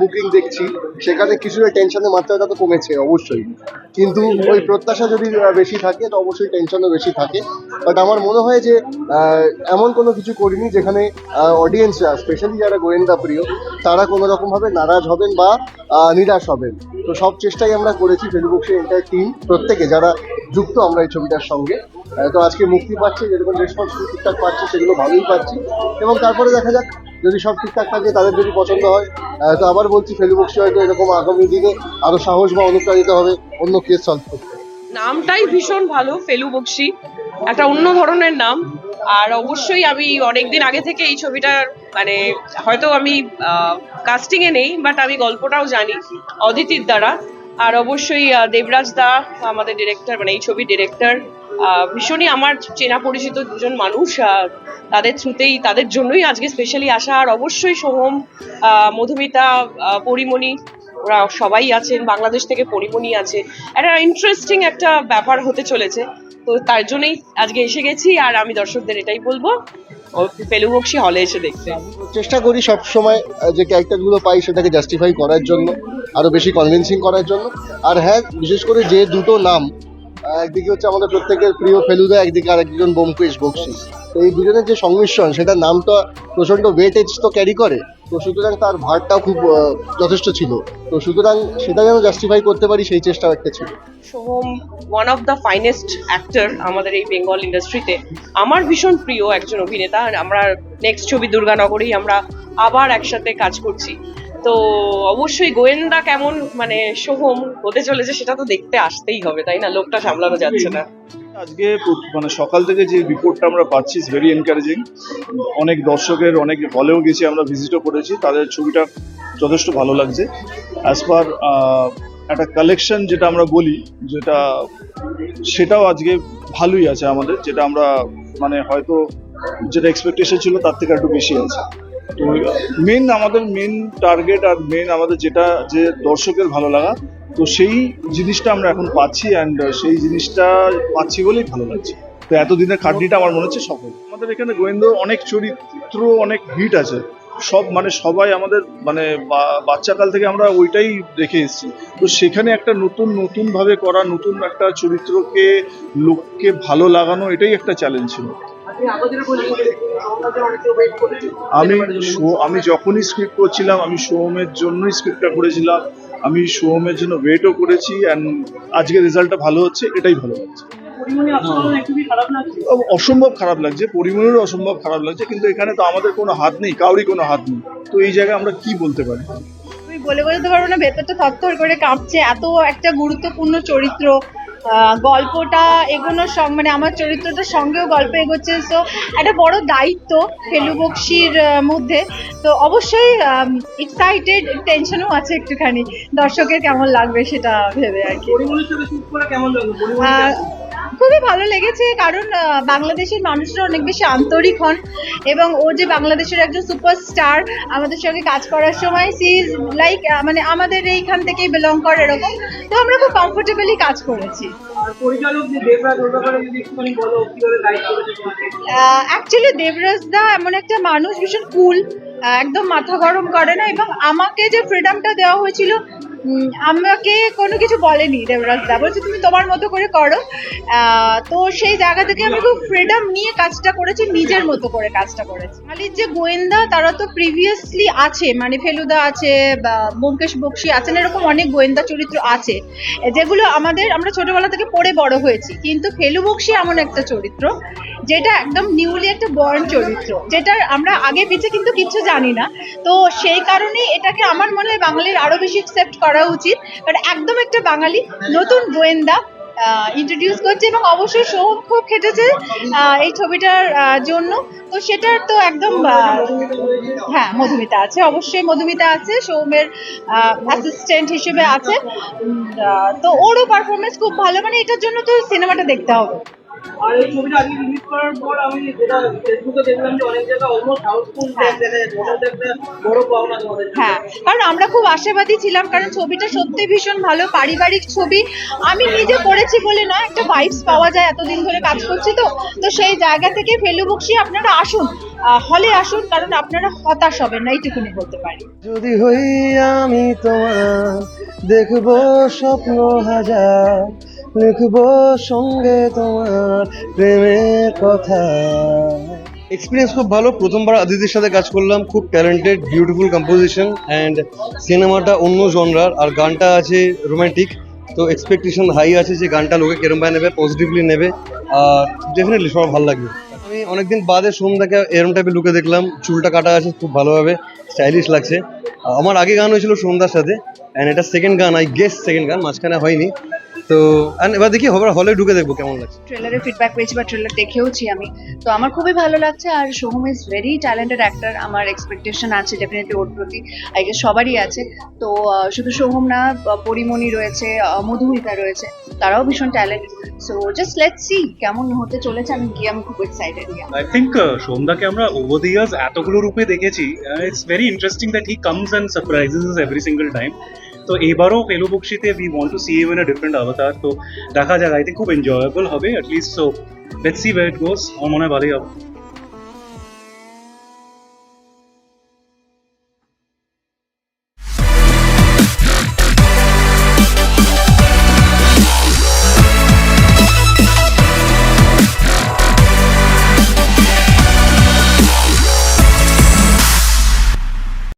Booking দেখছি, সেখানে কিছুটা টেনশনের মাত্রাটা তো কমেছে, অবশ্যই। কিন্তু ওই প্রত্যাশা যদি বেশি থাকে, তো অবশ্যই টেনশনও বেশি থাকে। বাট আমার মনে হয় যে এমন কোনো কিছু করিনি যেখানে অডিয়েন্সরা স্পেশালি যারা গোয়েন্দা প্রিয়, তারা কোনো রকমভাবে নারাজ হবেন বা নিরাশ হবেন। তো সব চেষ্টাই আমরা করেছি ফেসবুকের এন্টার টিম প্রত্যেকে, যারা যুক্ত আমরা এই ছবিটার সঙ্গে। তো আজকে মুক্তি পাচ্ছে, যেরকম রেসপন্স ঠিকঠাক পাচ্ছি, সেগুলো ভালোই পাচ্ছি। এবং তারপরে দেখা যাক, যদি সব ঠিকঠাক থাকে, তাদের যদি পছন্দ হয় তো আবার বলছি ফেসবুকসি হয়তো এরকম আগামী দিনে আরও সাহস বা অনুপ্রাণিত হবে, অন্য কেস সলভ করতে। নামটাই ভীষণ ভালো, ফেলু বক্সি। একটা অন্য ধরনের নাম। আর অবশ্যই আমি অনেকদিন আগে থেকে এই ছবিটার মানে হয়তো আমি কাস্টিং এ নেই বাট আমি গল্পটাও জানি অদিতির দ্বারা। আর অবশ্যই দেবরাজ দা, আমাদের ডিরেক্টর মানে এই ছবির ডিরেক্টর ভীষণই আমার চেনা পরিচিত দুজন মানুষ তাদের থ্রুতেই, তাদের জন্যই আজকে স্পেশালি আসা। আর অবশ্যই সোহম মধুমিতা পরিমণি, ওরা সবাই আছেন, বাংলাদেশ থেকে পরিমণি আছে। একটা ইন্টারেস্টিং একটা ব্যাপার হতে চলেছে। তো তার জন্যই আজকে এসে গেছি, আর আমি দর্শকদের এটাই বলব ফেলু বক্সি হলে এসে দেখতে চেষ্টা করি সব সময় যে ক্যারেক্টারগুলো পাই সেটাকে জাস্টিফাই করার জন্য, আরও বেশি কনভিন্সিং করার জন্য। আর হ্যাঁ বিশেষ করে যে দুটো নাম একদিকে হচ্ছে আমাদের প্রত্যেকের প্রিয় ফেলুদা, একদিকে আর একজন বোমকেশ বক্সি। এই দুজনের যে সংমিশ্রণ সেটা নামটা প্রচণ্ড ওয়েটেজ তো ক্যারি করে। তো সুতরাং তার ভারটাও খুব যথেষ্ট ছিল। তো সুতরাং সেটা যেন জাস্টিফাই করতে পারি, সেই চেষ্টাও একটা ছিল। Soham one of the finest actor আমাদের এই বেঙ্গল ইন্ডাস্ট্রিতে আমার ভীষণ প্রিয় একজন অভিনেতা আমরা নেক্সট ছবি দুর্গানগরেই আমরা আবার একসাথে কাজ করছি। তো অবশ্যই গোয়েন্দা কেমন মানে সোহম হতে চলেছে সেটা তো দেখতে আসতেই হবে তাই না? লোকটা সামলানো যাচ্ছে না। আজকে মানে সকাল থেকে যে রিপোর্টটা আমরা পাচ্ছি ভেরি এনকারেজিং অনেক দর্শকের অনেক হলেও গেছি আমরা ভিজিটও করেছি তাদের ছবিটা যথেষ্ট ভালো লাগছে। অ্যাজ পার একটা কালেকশন যেটা আমরা বলি যেটা সেটাও আজকে ভালোই আছে আমাদের যেটা আমরা মানে হয়তো যেটা এক্সপেকটেশন ছিল তার থেকে একটু বেশি আছে। তো মেন আমাদের মেন টার্গেট আর মেন আমাদের যেটা যে দর্শকের ভালো লাগা, তো সেই জিনিসটা আমরা এখন পাচ্ছি অ্যান্ড সেই জিনিসটা পাচ্ছি বলেই ভালো লাগছে। তো এতদিনের খাটনিটা আমার মনে হচ্ছে সফল। আমাদের এখানে গোয়েন্দ অনেক চরিত্র, অনেক হিট আছে। সব মানে সবাই আমাদের মানে বাচ্চাকাল থেকে আমরা ওইটাই দেখে এসেছি। তো সেখানে একটা নতুন নতুন ভাবে করা, নতুন একটা চরিত্রকে, লোককে ভালো লাগানো, এটাই একটা চ্যালেঞ্জ ছিল। আমি শো- আমি যখনই স্ক্রিপ্ট করছিলাম আমি সোহমের জন্যই স্ক্রিপ্টটা করেছিলাম। আমি সোহমের জন্য ওয়েটও করেছি অ্যান্ড আজকে রেজাল্টটা ভালো হচ্ছে এটাই ভালো লাগছে। অ- অসম্ভব খারাপ লাগছে। পরিমণেরও অসম্ভব খারাপ লাগছে কিন্তু এখানে তো আমাদের কোনো হাত নেই কাউরই কোনো হাত নেই। তো এই জায়গায় আমরা কি বলতে পারি? বলে বোঝাতে পারব না ভেতরটা থরথর করে কাঁপছে এত একটা গুরুত্বপূর্ণ চরিত্র। গল্পটা এগোনোর সঙ্গে মানে আমার চরিত্রটার সঙ্গেও গল্প এগোচ্ছে। সো একটা বড় দায়িত্ব ফেলু বক্সির মধ্যে। তো অবশ্যই এক্সাইটেড টেনশনও আছে একটুখানি। দর্শকের কেমন লাগবে সেটা ভেবে আর কি। আহ, খুবই ভালো লেগেছে কারণ বাংলাদেশের মানুষরা অনেক বেশি আন্তরিক হন এবং ও যে বাংলাদেশের একজন সুপারস্টার আমাদের সঙ্গে কাজ করার সময় সি ইজ লাইক মানে আমাদের এইখান থেকেই বিলং করে এরকম। তো আমরা খুব কমফোর্টেবলি কাজ করেছি। অ্যাকচুয়ালি দেবরাজ দা এমন একটা মানুষ ভীষণ কুল একদম মাথা গরম করে না এবং আমাকে যে ফ্রিডমটা দেওয়া হয়েছিল আমাকে কোনো কিছু বলেনি দেবরাজ দা। বলছে, তুমি তোমার মতো করে করো। তো সেই জায়গা থেকে আমি খুব ফ্রিডম নিয়ে কাজটা করেছি, নিজের মতো করে কাজটা করেছি। বাঙালির যে গোয়েন্দা, তারা তো প্রিভিয়াসলি আছে মানে ফেলুদা আছে ব্যোমকেশ বক্সি আছেন, এরকম অনেক গোয়েন্দা চরিত্র আছে, যেগুলো আমাদের, আমরা ছোটবেলা থেকে পড়ে বড় হয়েছি। কিন্তু ফেলু বক্সি এমন একটা চরিত্র, যেটা একদম নিউলি একটা বর্ন চরিত্র, যেটার আমরা আগে পিছে কিন্তু কিছু জানি না। তো সেই কারণে এটাকে আমার মনে হয় বাঙালির আরও বেশি অ্যাকসেপ্ট করা উচিত। কারণ একদম একটা বাঙালি, নতুন গোয়েন্দা ইন্ট্রোডিউস করছে এবং অবশ্যই সোহম খুব খেটেছে এই ছবিটার জন্য। তো সেটার তো একদম হ্যাঁ মধুমিতা আছে। অবশ্যই মধুমিতা আছে, সৌমের অ্যাসিস্ট্যান্ট হিসেবে আছে। তো ওরও পারফরমেন্স খুব ভালো। মানে এটার জন্য তো সিনেমাটা দেখতে হবে। আর এই ছবিটা আজকে রিলিজ করার পর আমি যেটা ফেসবুকে দেখলাম যে অনেক জায়গায় অলমোস্ট হাউসফুল হ্যাঁ। দেখা যাচ্ছে। একটা বড় পাওনা তোমাদের হ্যাঁ কারণ আমরা খুব আশাবাদী ছিলাম কারণ ছবিটা সত্যি ভীষণ ভালো পারিবারিক ছবি। আমি নিজে করেছি বলে না একটা ভাইবস পাওয়া যায় এতদিন ধরে কাজ করছি তো। তো সেই জায়গা থেকে ফেলু বক্সি আপনারা আসুন হলে আসুন কারণ আপনারা হতাশ হবেন না এইটুকুনি বলতে পারি। যদি হই আমি তোমার দেখব স্বপ্ন হাজার। লিখব সঙ্গে তোমার প্রেমের কথা। এক্সপিরিয়েন্স খুব ভালো। প্রথমবার আদিতির সাথে কাজ করলাম। খুব ট্যালেন্টেড বিউটিফুল কম্পোজিশন অ্যান্ড সিনেমাটা অন্য জনরার আর গানটা আছে রোম্যান্টিক তো এক্সপেকটেশন হাই আছে যে গানটা লোকে কেরম ভাবে নেবে পজিটিভলি নেবে। আর ডেফিনেটলি সবার ভালো লাগবে। আমি অনেকদিন বাদে সোমদাকে এরম টাইপের লুকে দেখলাম। চুলটা কাটা আছে খুব ভালোভাবে স্টাইলিশ লাগছে। আমার আগে গান হয়েছিল সন্ধ্যার সাথে অ্যান্ড এটা সেকেন্ড গান আই গেস সেকেন্ড গান, মাঝখানে হয়নি। তো and এবার দেখি হবে হলে ঢুকে দেখব কেমন লাগছে। ট্রেলারের ফিডব্যাক পেয়েছি বা ট্রেলার দেখেওছি আমি। তো আমার খুবই ভালো লাগছে আর Soham is very talented actor আমার এক্সপেকটেশন আছে ডেফিনেটলি ওর প্রতি। আই গেস সবারই আছে। তো শুধু সোহম না পরিমণি রয়েছে মধুমিতা রয়েছে তারাও ভীষণ talented so just let see কেমন হতে চলেছে আমি গিয়ে আমি খুব এক্সাইটেড আই থিঙ্ক সোমদাকে আমরা ওভার দ্য ইয়ার্স এতগুলো রূপে দেখেছি it's very interesting that he comes and surprises every single time তো এবারও Felu বক্সিতে we want to see eve in a different avatar তো দেখা যাক আই থিঙ্ক খুব এনজয়েবল হবে at least so let's see way it goes আমার মনে হয় ভালোই হবে।